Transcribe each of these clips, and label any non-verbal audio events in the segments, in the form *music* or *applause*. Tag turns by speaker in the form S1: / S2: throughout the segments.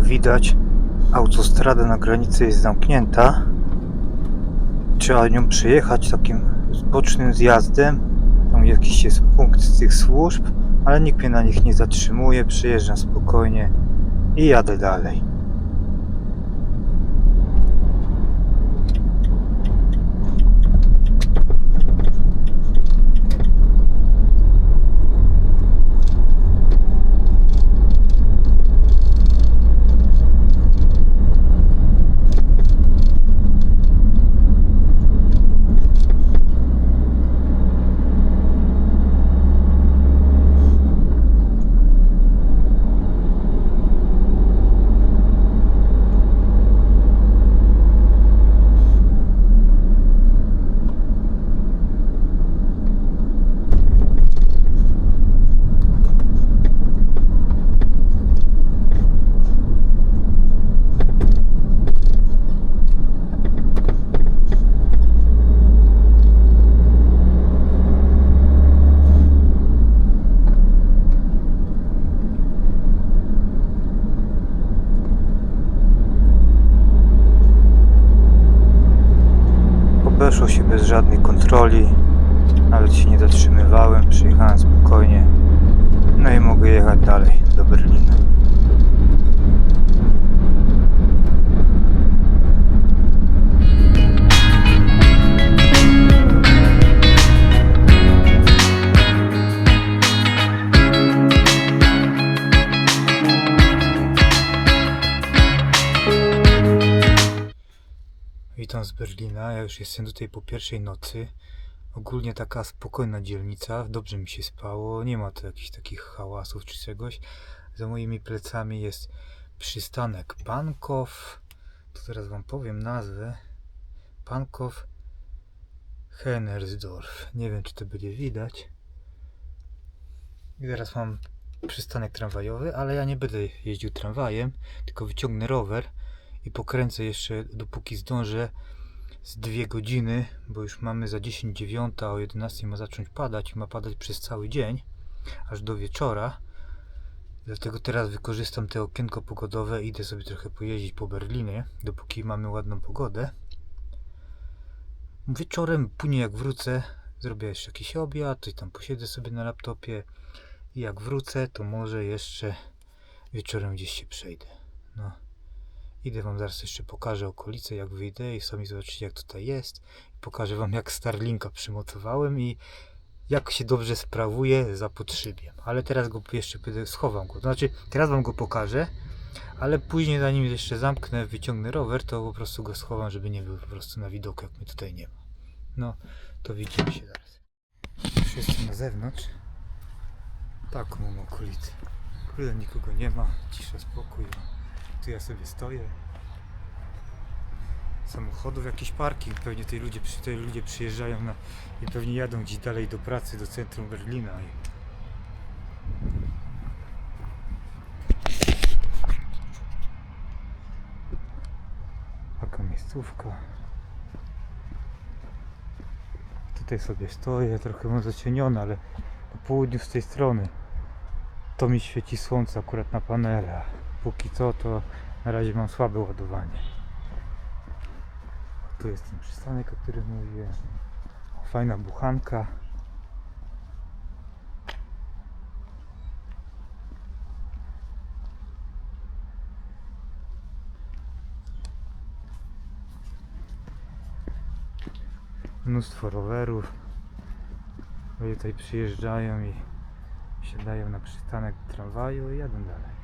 S1: widać, autostrada na granicy jest zamknięta. Trzeba nią przejechać takim bocznym zjazdem. Tam jakiś jest punkt z tych służb, ale nikt mnie na nich nie zatrzymuje. Przyjeżdżam spokojnie i jadę dalej. Berlina. Ja już jestem tutaj po pierwszej nocy. Ogólnie taka spokojna dzielnica, dobrze mi się spało, nie ma tu jakichś takich hałasów czy czegoś. Za moimi plecami jest przystanek Pankow. To teraz wam powiem nazwę. Pankow Hennersdorf. Nie wiem czy to będzie widać. I teraz mam przystanek tramwajowy, ale ja nie będę jeździł tramwajem, tylko wyciągnę rower i pokręcę jeszcze dopóki zdążę z dwie godziny, bo już mamy za 10.09, a o 11 ma zacząć padać i ma padać przez cały dzień, aż do wieczora. Dlatego teraz wykorzystam te okienko pogodowe i idę sobie trochę pojeździć po Berlinie, dopóki mamy ładną pogodę. Wieczorem, później jak wrócę, zrobię jeszcze jakiś obiad, i tam posiedzę sobie na laptopie i jak wrócę, to może jeszcze wieczorem gdzieś się przejdę. No. Idę wam zaraz jeszcze pokażę okolice, jak wyjdę i sami zobaczycie jak tutaj jest. Pokażę wam jak Starlinka przymocowałem i jak się dobrze sprawuje za potrzybiem. Ale teraz go jeszcze schowam go. To znaczy teraz wam go pokażę, ale później zanim jeszcze zamknę, wyciągnę rower, to po prostu go schowam, żeby nie był po prostu na widoku, jak mnie tutaj nie ma. No, to widzimy się zaraz. Jestem na zewnątrz. Taką mam okolicę. Kurde, nikogo nie ma, cisza, spokój. Tu ja sobie stoję. Samochodów, jakiś parking. Pewnie tutaj ludzie, tutaj ludzie przyjeżdżają na, i pewnie jadą gdzieś dalej do pracy, do centrum Berlina. Taka miejscówka. Tutaj sobie stoję, trochę mam zacienione, ale po południu z tej strony to mi świeci słońce akurat na panele. Póki co to na razie mam słabe ładowanie. Tu jest ten przystanek, o którym mówiłem. Fajna buchanka. Mnóstwo rowerów. Ludzie tutaj przyjeżdżają i siadają na przystanek tramwaju i jadą dalej.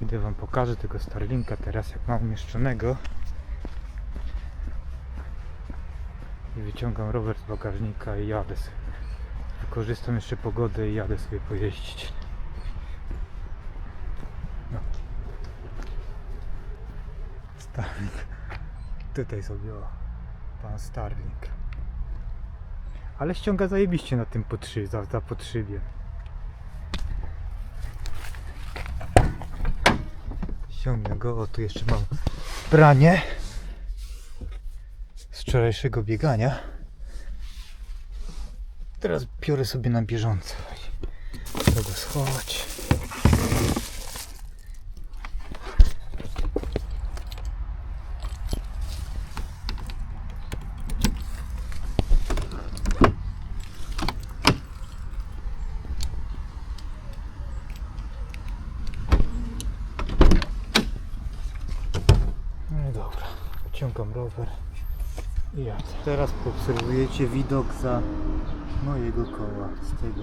S1: Idę wam pokażę tego Starlinka teraz jak mam umieszczonego. I wyciągam rower z bagażnika i jadę sobie. Wykorzystam jeszcze pogodę i jadę sobie pojeździć. No. Starlink. Tutaj sobie o. Pan Starlink. Ale ściąga zajebiście na tym potrzy, za, za podszybie. Ściągnę go, o tu jeszcze mam pranie z wczorajszego biegania. Teraz biorę sobie na bieżąco. Mogę go schować. Wyciągam rower i jadę. Teraz poobserwujecie widok za mojego koła z tego.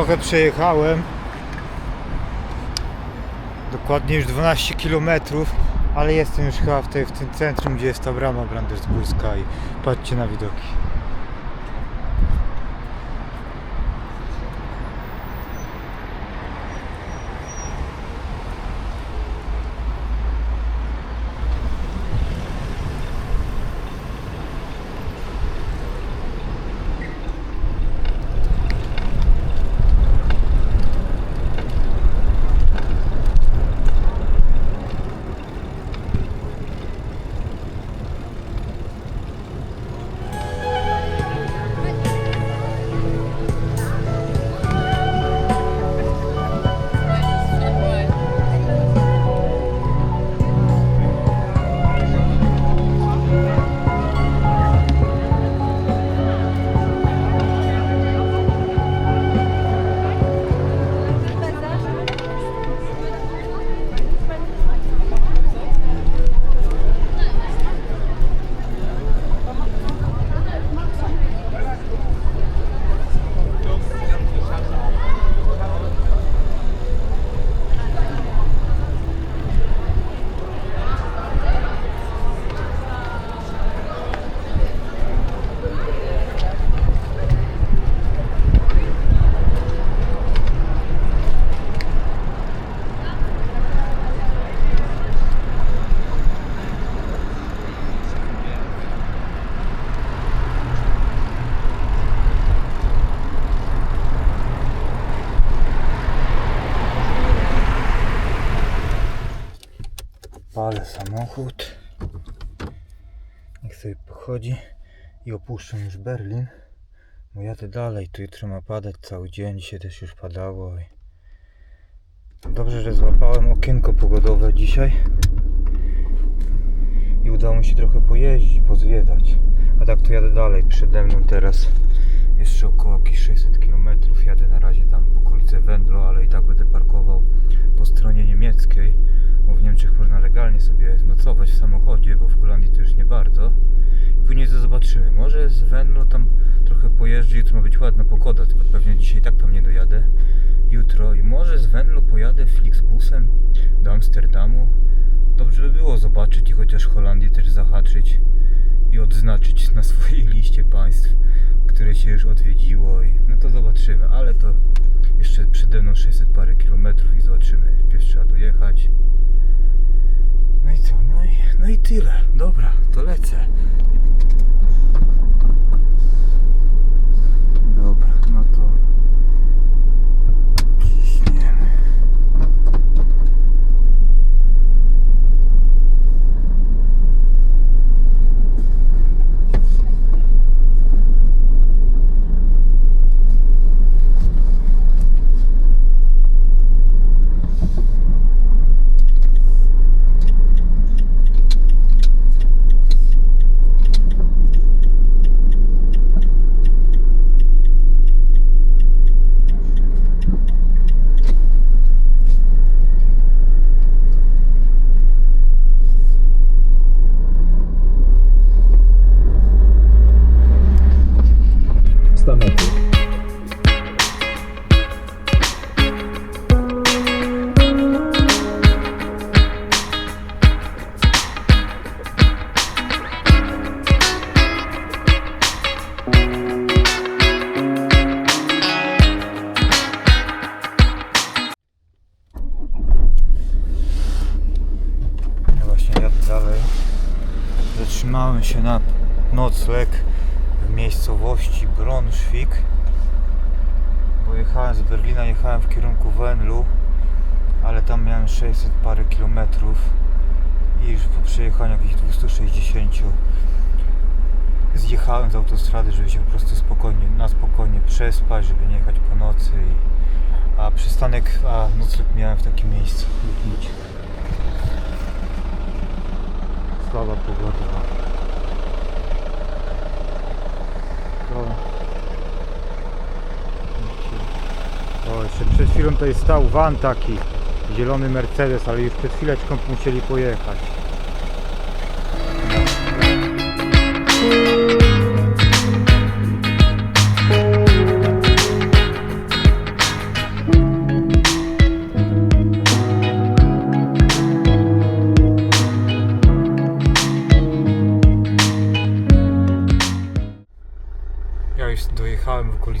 S1: Trochę przejechałem. Dokładnie już 12 km, ale jestem już chyba w, tej, w tym centrum, gdzie jest ta brama brandersburska i patrzcie na widoki. Samochód. Niech sobie pochodzi i opuszczę już Berlin. Bo jadę dalej, tu jutro ma padać cały dzień, dzisiaj też już padało. I... Dobrze, że złapałem okienko pogodowe dzisiaj. I udało mi się trochę pojeździć, pozwiedzać. A tak to jadę dalej, przede mną teraz jeszcze około jakieś 600 km. Jadę na razie tam w okolice Wędlo, ale i tak będę parkował po stronie niemieckiej, bo w Niemczech można legalnie sobie nocować w samochodzie, bo w Holandii to już nie bardzo. później to zobaczymy. Może z Venlo tam trochę pojeżdżę, jutro ma być ładna pogoda, tylko pewnie dzisiaj i tak pewnie dojadę. Jutro i może z Venlo pojadę Flixbusem do Amsterdamu. Dobrze by było zobaczyć i chociaż Holandię też zahaczyć i odznaczyć na swojej *laughs* liście państw, które się już odwiedziło i no to zobaczymy, ale to jeszcze przede mną 600 parę kilometrów i zobaczymy. Pierw trzeba dojechać. No i co? No i, no i tyle. Dobra, to lecę. Zatrzymałem się na nocleg w miejscowości Braunschweig. Bo jechałem z Berlina, jechałem w kierunku Wenlu, ale tam miałem 600 parę kilometrów i już po przejechaniu jakichś 260 zjechałem z autostrady, żeby się po prostu spokojnie, na spokojnie przespać, żeby nie jechać po nocy. I, a przystanek, a nocleg miałem w takim miejscu. Lipnicie. Słaba pogoda. To... O, jeszcze przed chwilą tutaj stał van taki, zielony Mercedes, ale już przed chwileczką musieli pojechać.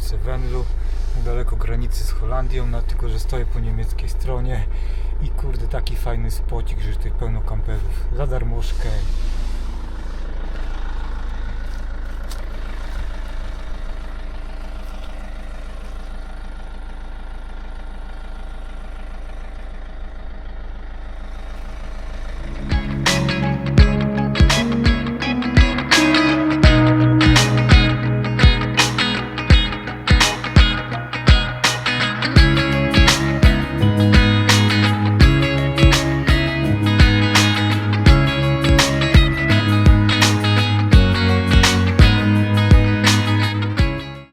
S1: Dojechałem w okolice Wenlu, niedaleko granicy z Holandią, no, tylko że stoję po niemieckiej stronie i kurde taki fajny spocik, że tutaj pełno kamperów. Za darmożkę